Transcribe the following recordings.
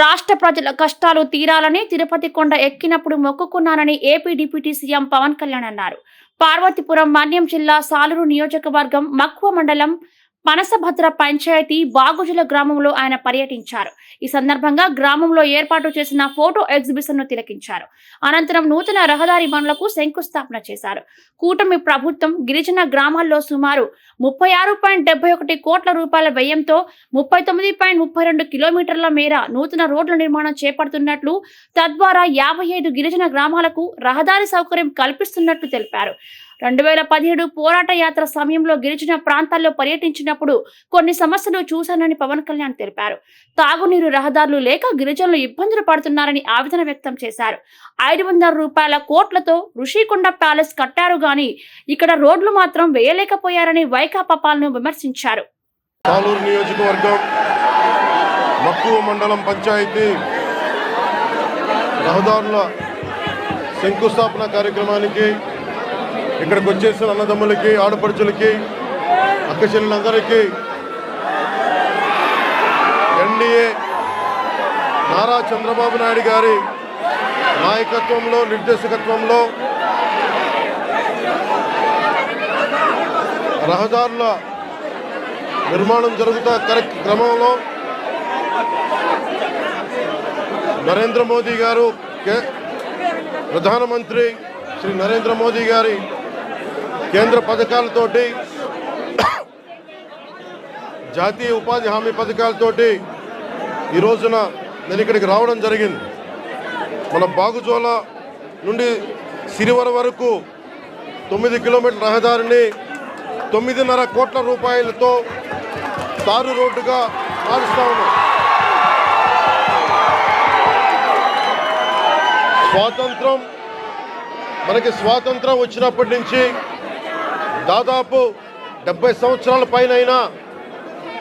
రాష్ట్ర ప్రజల కష్టాలు తీరాలని తిరుపతి కొండ ఎక్కినప్పుడు మొక్కుకున్నానని AP deputy CM Pawan Kalyan అన్నారు. పార్వతీపురం మన్యం జిల్లా సాలూరు నియోజకవర్గం మక్కువ మండలం పనసభద్ర పంచాయతీ బాగుజుల గ్రామంలో ఆయన పర్యటించారు. ఈ సందర్భంగా గ్రామంలో ఏర్పాటు చేసిన ఫోటో ఎగ్జిబిషన్ను తిలకించారు. అనంతరం నూతన రహదారి పనులకు శంకుస్థాపన చేశారు. కూటమి ప్రభుత్వం గిరిజన గ్రామాల్లో సుమారు ముప్పై ఆరు పాయింట్ డెబ్బై ఒకటి కోట్ల రూపాయల వ్యయంతో ముప్పై తొమ్మిది పాయింట్ ముప్పై రెండు కిలోమీటర్ల మేర నూతన రోడ్ల నిర్మాణం చేపడుతున్నట్లు తద్వారా యాభై ఐదు గిరిజన గ్రామాలకు రహదారి సౌకర్యం కల్పిస్తున్నట్లు తెలిపారు. రెండు వేల పదిహేడు పోరాట యాత్ర సమయంలో గిరిజన ప్రాంతాల్లో పర్యటించినప్పుడు కొన్ని సమస్యలు చూశానని పవన్ కళ్యాణ్ తెలిపారు. తాగునీరు రహదారులు లేక గిరిజనులు ఇబ్బందులు పడుతున్నారని ఆవేదన వ్యక్తం చేశారు. ఐదు వందల రూపాయల కోట్లతో ఋషికొండ ప్యాలెస్ కట్టారు గాని ఇక్కడ రోడ్లు మాత్రం వేయలేకపోయారని వైకాపా పాలన విమర్శించారు. నియోజకవర్గం మక్కువ మండలం పంచాయతీ రహదారుల శంకుస్థాపన కార్యక్రమానికి ఇక్కడికి వచ్చేసిన అన్నదమ్ములకి ఆడపడుచులకి అక్క చెల్లెలందరికీ ఎన్డీఏ నారా చంద్రబాబు నాయుడు గారి నాయకత్వంలో నిర్దేశకత్వంలో రహదారుల నిర్మాణం జరుగుతా కరెక్ట్ క్రమంలో నరేంద్ర మోదీ గారు కే- ప్రధానమంత్రి శ్రీ నరేంద్ర మోదీ గారి కేంద్ర పథకాలతోటి జాతీయ ఉపాధి హామీ పథకాలతోటి ఈ రోజున నేను ఇక్కడికి రావడం జరిగింది. మన బాగుజోల నుండి సిరివర వరకు తొమ్మిది కిలోమీటర్ల రహదారిని తొమ్మిదిన్నర కోట్ల రూపాయలతో తారు రోడ్డుగా మారుస్తా ఉన్నాం. స్వాతంత్రం మనకి స్వాతంత్రం వచ్చినప్పటి నుంచి దాదాపు డెబ్బై సంవత్సరాల పైన అయినా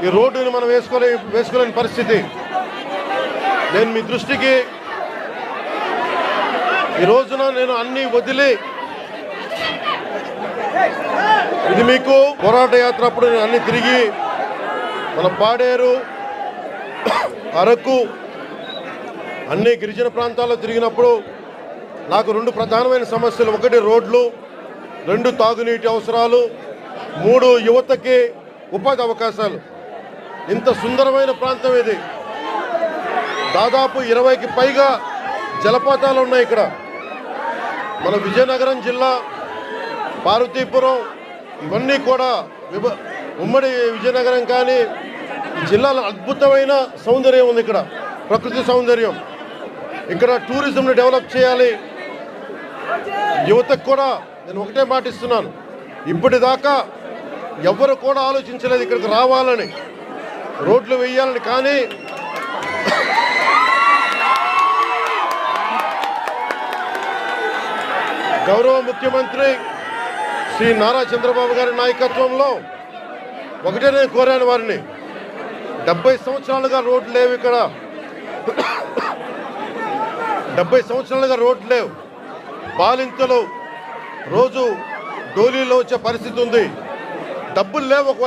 ఈ రోడ్డుని మనం వేసుకోలే వేసుకోలేని పరిస్థితి. నేను మీ దృష్టికి ఈ రోజున నేను అన్ని వదిలి ఇది మీకు పోరాట యాత్ర అప్పుడు నేను అన్ని తిరిగి మన పాడేరు అరకు అన్ని గిరిజన ప్రాంతాల్లో తిరిగినప్పుడు నాకు రెండు ప్రధానమైన సమస్యలు. ఒకటి రోడ్లు రెండు తాగునీటి అవసరాలు మూడు యువతకి ఉపాధి అవకాశాలు. ఇంత సుందరమైన ప్రాంతం ఇది. దాదాపు ఇరవైకి పైగా జలపాతాలు ఉన్నాయి ఇక్కడ. మన విజయనగరం జిల్లా పార్వతీపురం ఇవన్నీ కూడా విభ ఉమ్మడి విజయనగరం కానీ జిల్లాలో అద్భుతమైన సౌందర్యం ఉంది ఇక్కడ. ప్రకృతి సౌందర్యం. ఇక్కడ టూరిజంని డెవలప్ చేయాలి. యువతకు కూడా నేను ఒకటే మాట ఇస్తున్నాను. ఇప్పటిదాకా ఎవరు కూడా ఆలోచించలేదు ఇక్కడికి రావాలని. రోడ్లు వేయాలని కానీ గౌరవ ముఖ్యమంత్రి శ్రీ నారా చంద్రబాబు గారి నాయకత్వంలో ఒకటే నేను కోరాను వారిని. డెబ్బై సంవత్సరాలుగా రోడ్లు లేవు ఇక్కడ. డెబ్బై సంవత్సరాలుగా రోడ్లు లేవు. బాలింతలు రోజు డోలీలో వచ్చే పరిస్థితి ఉంది. డబ్బులు లేవు ఒకవైపు.